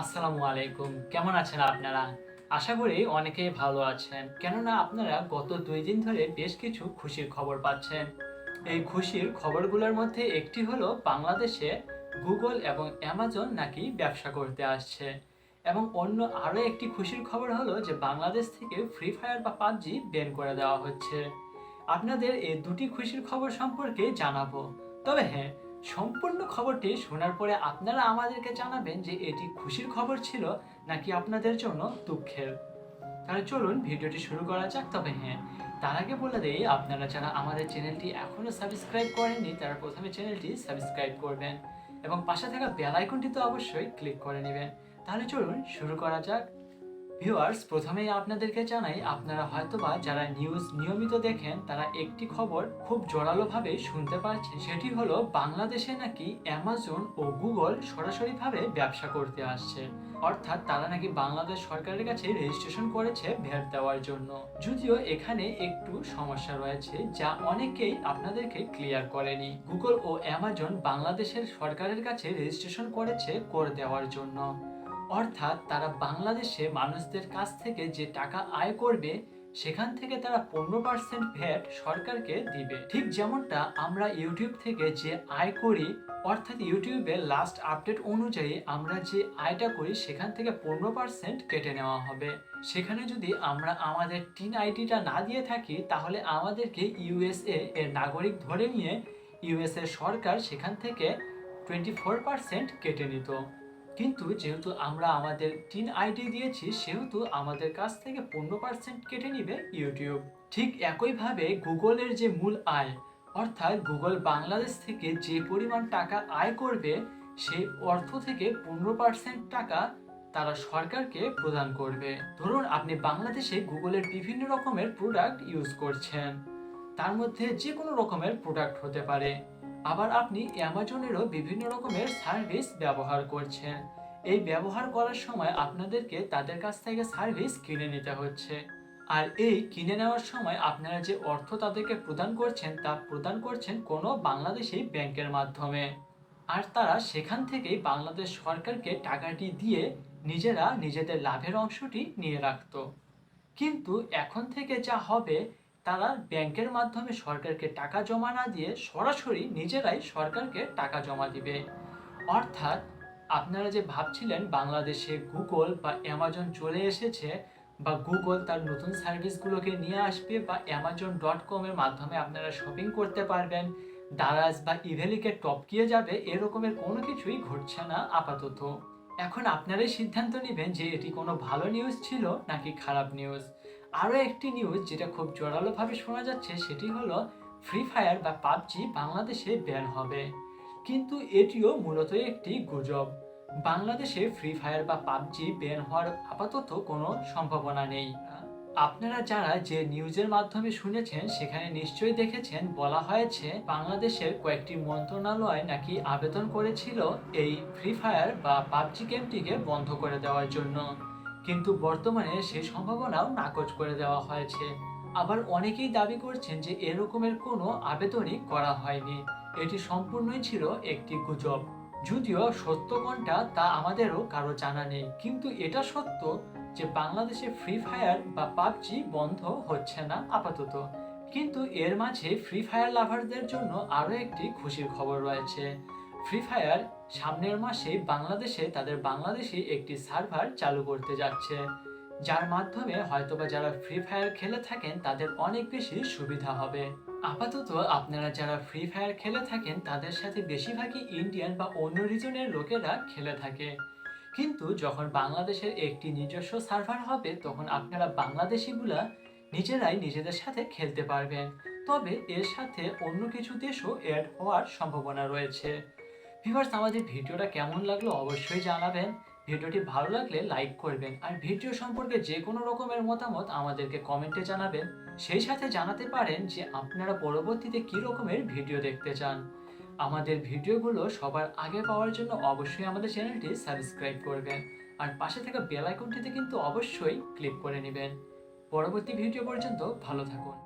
আসসালামু আলাইকুম। কেমন আছেন আপনারা? আশা করি অনেকেই ভালো আছেন। কেননা আপনারা গত দুই দিন ধরে বেশ কিছু খুশির খবর পাচ্ছেন। এই খুশির খবরগুলোর মধ্যে একটি হলো বাংলাদেশে গুগল এবং অ্যামাজন নাকি ব্যবসা করতে আসছে। এবং অন্য আরও একটি খুশির খবর হলো যে বাংলাদেশ থেকে ফ্রি ফায়ার বা পাবজি ব্যান করে দেওয়া হচ্ছে। আপনাদের এই দুটি খুশির খবর সম্পর্কে জানাব। তবে হ্যাঁ সম্পূর্ণ খবরটি শোনার পরে আপনারা আমাদেরকে জানাবেন যে এটি খুশির খবর ছিল নাকি আপনাদের জন্য দুঃখের। তাহলে চলুন ভিডিওটি শুরু করা যাক। তবে হ্যাঁ তার আগে বলে দেই, আপনারা যারা আমাদের চ্যানেলটি এখনও সাবস্ক্রাইব করেননি, তারা প্রথমে চ্যানেলটি সাবস্ক্রাইব করবেন এবং পাশে থাকা বেল আইকনটি তো অবশ্যই ক্লিক করে নেবেন। তাহলে চলুন শুরু করা যাক। ভিউয়ার্স প্রথমেই আপনাদেরকে জানাই, আপনারা হয়তোবা যারা নিউজ নিয়মিত দেখেন, তারা একটি খবর খুব জোরালোভাবে শুনতে পাচ্ছেন সেটি হলো, বাংলাদেশে নাকি অ্যামাজন ও গুগল সরাসরিভাবে ব্যবসা করতে আসছে। অর্থাৎ তারা নাকি বাংলাদেশ সরকারের কাছে রেজিস্ট্রেশন করেছে ভ্যাট দেওয়ার জন্য। যদিও এখানে একটু সমস্যা রয়েছে, যা অনেকেই আপনাদেরকে ক্লিয়ার করেনি। গুগল ও অ্যামাজন বাংলাদেশের সরকারের কাছে রেজিস্ট্রেশন করেছে কর দেওয়ার জন্য। অর্থাৎ তারা বাংলাদেশে মানুষদের কাছ থেকে যে টাকা আয় করবে, সেখান থেকে তারা পনেরো পার্সেন্ট ভ্যাট সরকারকে দিবে। ঠিক যেমনটা আমরা ইউটিউব থেকে যে আয় করি, অর্থাৎ ইউটিউবে লাস্ট আপডেট অনুযায়ী আমরা যে আয়টা করি, সেখান থেকে পনেরো পার্সেন্ট কেটে নেওয়া হবে। সেখানে যদি আমরা আমাদের টিন আইডিটা না দিয়ে থাকি, তাহলে আমাদেরকে ইউএসএ এর নাগরিক ধরে নিয়ে ইউএসএ সরকার সেখান থেকে টোয়েন্টি ফোর পার্সেন্ট কেটে নিত। কিন্তু যেহেতু আমরা আমাদের টিন আইডি দিয়েছি, সেহেতু আমাদের কাছ থেকে পনেরো পার্সেন্ট কেটে নিবে ইউটিউব। ঠিক একইভাবে গুগলের যে মূল আয়, অর্থাৎ গুগল বাংলাদেশ থেকে যে পরিমাণ টাকা আয় করবে, সেই অর্থ থেকে পনেরো পার্সেন্ট টাকা তারা সরকারকে প্রদান করবে। ধরুন, আপনি বাংলাদেশে গুগলের বিভিন্ন রকমের প্রোডাক্ট ইউজ করছেন। তার মধ্যে যে কোনো রকমের প্রোডাক্ট হতে পারে। আবার আপনি অ্যামাজনেরও বিভিন্ন রকমের সার্ভিস ব্যবহার করছেন। এই ব্যবহার করার সময় আপনাদেরকে তাদের কাছ থেকে সার্ভিস কিনে নিতে হচ্ছে। আর এই কিনে নেওয়ার সময় আপনারা যে অর্থ তাদেরকে প্রদান করছেন, তা প্রদান করছেন কোনো বাংলাদেশি ব্যাংকের মাধ্যমে। আর তারা সেখান থেকেই বাংলাদেশ সরকারকে টাকাটি দিয়ে নিজেরা নিজেদের লাভের অংশটি নিয়ে রাখত। কিন্তু এখন থেকে যা হবে তারা ব্যাংকের মাধ্যমে সরকারকে টাকা জমা না দিয়ে সরাসরি নিজেরাই সরকারকে টাকা জমা দিবে। অর্থাৎ আপনারা যে ভাবছিলেন বাংলাদেশে গুগল বা অ্যামাজন চলে এসেছে বা গুগল তার নতুন সার্ভিসগুলোকে নিয়ে আসবে বা অ্যামাজন ডট কমের মাধ্যমে আপনারা শপিং করতে পারবেন, দারাজ বা ইভেলিকে টপকিয়ে যাবে, এরকমের কোনো কিছুই ঘটছে না আপাতত। এখন আপনারাই সিদ্ধান্ত নেবেন যে এটি কোনো ভালো নিউজ ছিল নাকি খারাপ নিউজ আরও একটি নিউজ যেটা খুব জোরালোভাবে শোনা যাচ্ছে, সেটি হলো ফ্রি ফায়ার বা পাবজি বাংলাদেশে ব্যান হবে। কিন্তু এটিও মূলত একটি গুজব। বাংলাদেশে ফ্রি ফায়ার বা পাবজি ব্যান হওয়ার আপাতত কোনো সম্ভাবনা নেই। আপনারা যারা যে নিউজের মাধ্যমে শুনেছেন, সেখানে নিশ্চয়ই দেখেছেন, বলা হয়েছে বাংলাদেশের কয়েকটি মন্ত্রণালয় নাকি আবেদন করেছিল এই ফ্রি ফায়ার বা পাবজি গেমটিকে বন্ধ করে দেওয়ার জন্য। কিন্তু বর্তমানে সেই সম্ভাবনাও নাকচ করে দেওয়া হয়েছে। আবার অনেকেই দাবি করছেন যে এরকমের কোনো আবেদনই করা হয়নি। এটি সম্পূর্ণই ছিল একটি গুজব। যদিও সত্য কোনটা তা আমাদেরও কারও জানা নেই। কিন্তু এটা সত্য যে বাংলাদেশে ফ্রি ফায়ার বা পাবজি বন্ধ হচ্ছে না আপাতত। কিন্তু এর মাঝে ফ্রি ফায়ার লাভারদের জন্য আরও একটি খুশির খবর রয়েছে। ফ্রি ফায়ার সামনের মাসে বাংলাদেশে তাদের বাংলাদেশি একটি সার্ভার চালু করতে যাচ্ছে। যার মাধ্যমে হয়তোবা যারা ফ্রি ফায়ার খেলে থাকেন, তাদের অনেক বেশি সুবিধা হবে। আপাতত আপনারা যারা ফ্রি ফায়ার খেলে থাকেন, তাদের সাথে বেশিরভাগই ইন্ডিয়ান বা অন্য রিজনের লোকেরা খেলে থাকে। কিন্তু যখন বাংলাদেশের একটি নিজস্ব সার্ভার হবে, তখন আপনারা বাংলাদেশিগুলা নিজেরাই নিজেদের সাথে খেলতে পারবেন। তবে এর সাথে অন্য কিছু দেশও অ্যাড হওয়ার সম্ভাবনা রয়েছে। ভিভার্স আমাদের ভিডিওটা কেমন লাগল অবশ্যই জানাবেন। ভিডিওটি ভালো লাগলে লাইক করবেন আর ভিডিও সম্পর্কে যে কোনো রকমের মতামত আমাদেরকে কমেন্টে জানাবেন। সেই সাথে জানাতে পারেন যে আপনারা পরবর্তীতে কী রকমের ভিডিও দেখতে চান। আমাদের ভিডিওগুলো সবার আগে পাওয়ার জন্য অবশ্যই আমাদের চ্যানেলটি সাবস্ক্রাইব করবেন আর পাশে থাকা বেল আইকনটিতে কিন্তু অবশ্যই ক্লিক করে নেবেন। পরবর্তী ভিডিও পর্যন্ত ভালো থাকুন।